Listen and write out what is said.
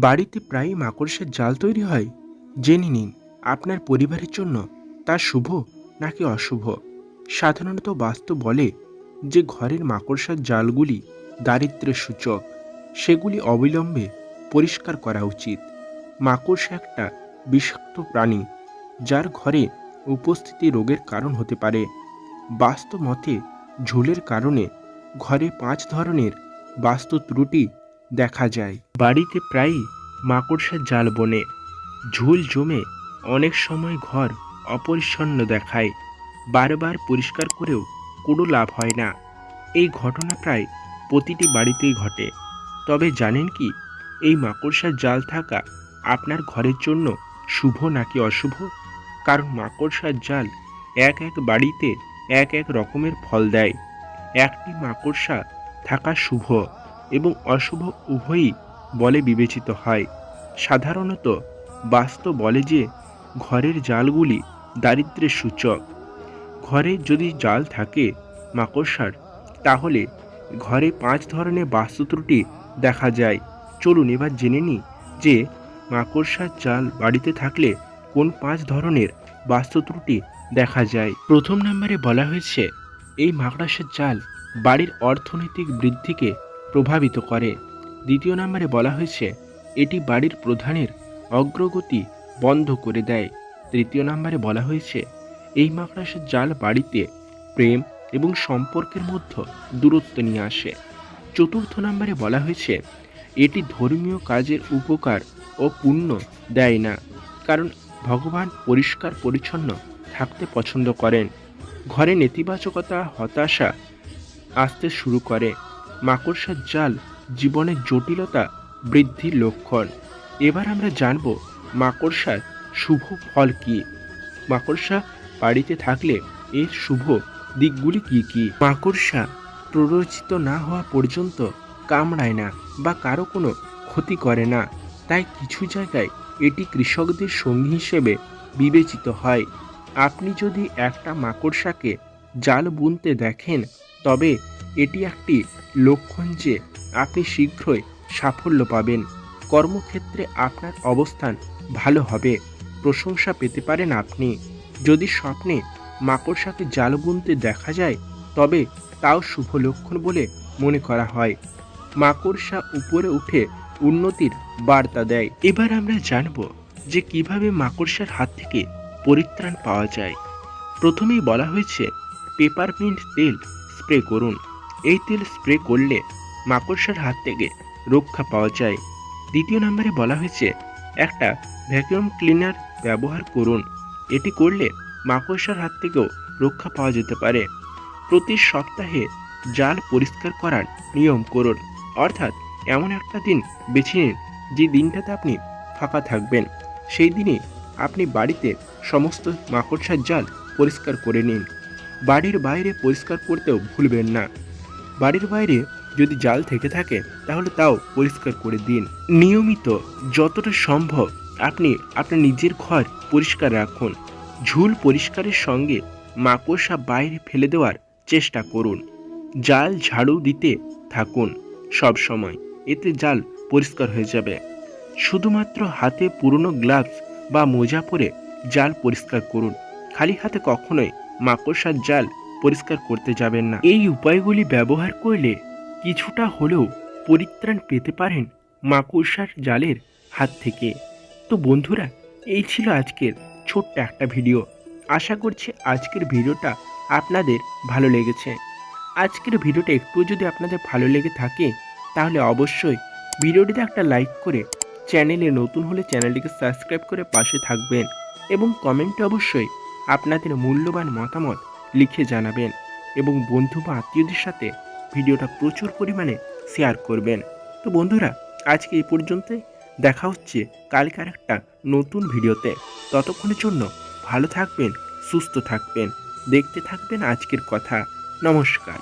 বাড়িতে প্রায়ই মাকড়সার জাল তৈরি হয়। জেনে নিন, আপনার পরিবারের জন্য তা শুভ নাকি অশুভ? সাধারণত বাস্তু বলে যে ঘরের মাকড়সার জালগুলি দারিদ্র্যের সূচক, সেগুলি অবিলম্বে পরিষ্কার করা উচিত। মাকড়সা একটা বিষাক্ত প্রাণী, যার ঘরে উপস্থিতি রোগের কারণ হতে পারে। বাস্তু মতে, ঝুলের কারণে ঘরে পাঁচ ধরনের বাস্তু ত্রুটি দেখা যায়। বাড়িতে প্রায়ই মাকড়সার জাল বনে, ঝুল জমে অনেক সময় ঘর অপরিচ্ছন্ন দেখায়। বারবার পরিষ্কার করেও কোনো লাভ হয় না। এই ঘটনা প্রায় প্রতিটি বাড়িতেই ঘটে। তবে জানেন কি, এই মাকড়সার জাল থাকা আপনার ঘরের জন্য শুভ নাকি অশুভ? কারণ মাকড়সার জাল এক এক বাড়িতে এক এক রকমের ফল দেয়। একটি মাকড়সা থাকা শুভ। এবং অশুভ উভয়ই বলে বিবেচিত হয়। সাধারণত বাস্তব বলে যে, ঘরের জালগুলি দারিদ্র্যের সূচক। ঘরে যদি জাল থাকে মাকড়সার, তাহলে ঘরে পাঁচ ধরনের বাস্তু ত্রুটি দেখা যায়। চলুন এবার জেনে নিই যে, মাকড়সার জাল বাড়িতে থাকলে কোন পাঁচ ধরনের বাস্তু ত্রুটি দেখা যায়। প্রথম নম্বরে বলা হয়েছে, এই মাকড়সার জাল বাড়ির অর্থনৈতিক বৃদ্ধিকে প্রভাবিত করে। দ্বিতীয় নম্বরে বলা হয়েছে, এটি বাড়ির প্রধানের অগ্রগতি বন্ধ করে দেয়। তৃতীয় নম্বরে বলা হয়েছে, এই মাকড়সার জাল বাড়িতে প্রেম এবং সম্পর্কের মধ্যে দূরত্ব নিয়ে আসে। চতুর্থ নম্বরে বলা হয়েছে, এটি ধর্মীয় কাজের উপকার ও পুণ্য দেয় না, কারণ ভগবান পরিষ্কার পরিচ্ছন্ন থাকতে পছন্দ করেন। ঘরে নেতিবাচকতা, হতাশা আসতে শুরু করে। মাকড়সার জাল, জীবনের জটিলতা, বৃদ্ধির লক্ষণ। এবার আমরা জানব মাকড়সার শুভ ফল কী? মাকড়সা বাড়িতে থাকলে এর শুভ দিকগুলি কি কি? মাকড়সা প্ররোচিত না হওয়া পর্যন্ত কামড়ায় না বা কারও কোনো ক্ষতি করে না। তাই কিছু জায়গায় এটি কৃষকদের সঙ্গী হিসেবে বিবেচিত হয়। আপনি যদি একটা মাকড়সাকে জাল বুনতে দেখেন, তবে এটি একটি লক্ষণ যে আপনি শীঘ্রই সাফল্য পাবেন। কর্মক্ষেত্রে আপনার অবস্থান ভালো হবে। প্রশংসা পেতে পারেন আপনি। যদি স্বপ্নে মাকড়সাকে জাল বুনতে দেখা যায়, তবে তাও শুভ লক্ষণ বলে মনে করা হয়। মাকড়সা উপরে উঠে উন্নতির বার্তা দেয়। এবার আমরা জানব যে কীভাবে মাকড়সার হাত থেকে পরিত্রাণ পাওয়া যায়। প্রথমেই বলা হয়েছে পেপার পেপারমিন্ট তেল স্প্রে করুন। এই তেল স্প্রে করলে মাকড়সার হাত থেকে রক্ষা পাওয়া যায়। দ্বিতীয় নম্বরে বলা হয়েছে, একটা ভ্যাকুয়াম ক্লিনার ব্যবহার করুন। এটি করলে মাকড়সার হাত থেকেও রক্ষা পাওয়া যেতে পারে। প্রতি সপ্তাহে জাল পরিষ্কার করার নিয়ম করুন। অর্থাৎ এমন একটা দিন বেছে নিন, যে দিনটাতে আপনি ফাঁকা থাকবেন। সেই দিনে আপনি বাড়িতে সমস্ত মাকড়সার জাল পরিষ্কার করে নিন। বাড়ির বাইরে পরিষ্কার করতেও ভুলবেন না। বাড়ির বাইরে যদি জাল থেকে থাকে, তাহলে তাও পরিষ্কার করে দিন। নিয়মিত যতটা সম্ভব আপনি আপনার নিজের ঘর পরিষ্কার রাখুন। ঝুল পরিষ্কারের সঙ্গে মাকড়সা বাইরে ফেলে দেওয়ার চেষ্টা করুন। জাল ঝাড়ু দিতে থাকুন সব সময়, এতে জাল পরিষ্কার হয়ে যাবে। শুধুমাত্র হাতে পুরনো গ্লাভস বা মোজা পরে জাল পরিষ্কার করুন। খালি হাতে কখনোই মাকড়সার জাল পরিষ্কার করতে যাবেন না। এই উপায়গুলি ব্যবহার করলে কিছুটা হলেও পরিত্রাণ পেতে পারেন মাকড়সার জালের হাত থেকে। তো বন্ধুরা, এই ছিল আজকের ছোট্ট একটা ভিডিও। আশা করছি আজকের ভিডিওটা আপনাদের ভালো লেগেছে। আজকের ভিডিওটা একটু যদি আপনাদের ভালো লেগে থাকে, তাহলে অবশ্যই ভিডিওটিতে একটা লাইক করে চ্যানেলে নতুন হলে চ্যানেলটিকে সাবস্ক্রাইব করে পাশে থাকবেন এবং কমেন্টে অবশ্যই আপনাদের মূল্যবান মতামত লিখে জানাবেন এবং বন্ধু বা আত্মীয়দের সাথে ভিডিওটা প্রচুর পরিমাণে শেয়ার করবেন। তো বন্ধুরা, আজকে এই পর্যন্তই দেখা হচ্ছে কালকার একটা নতুন ভিডিওতে। ততক্ষণের জন্য ভালো থাকবেন, সুস্থ থাকবেন, দেখতে থাকবেন আজকের কথা। নমস্কার।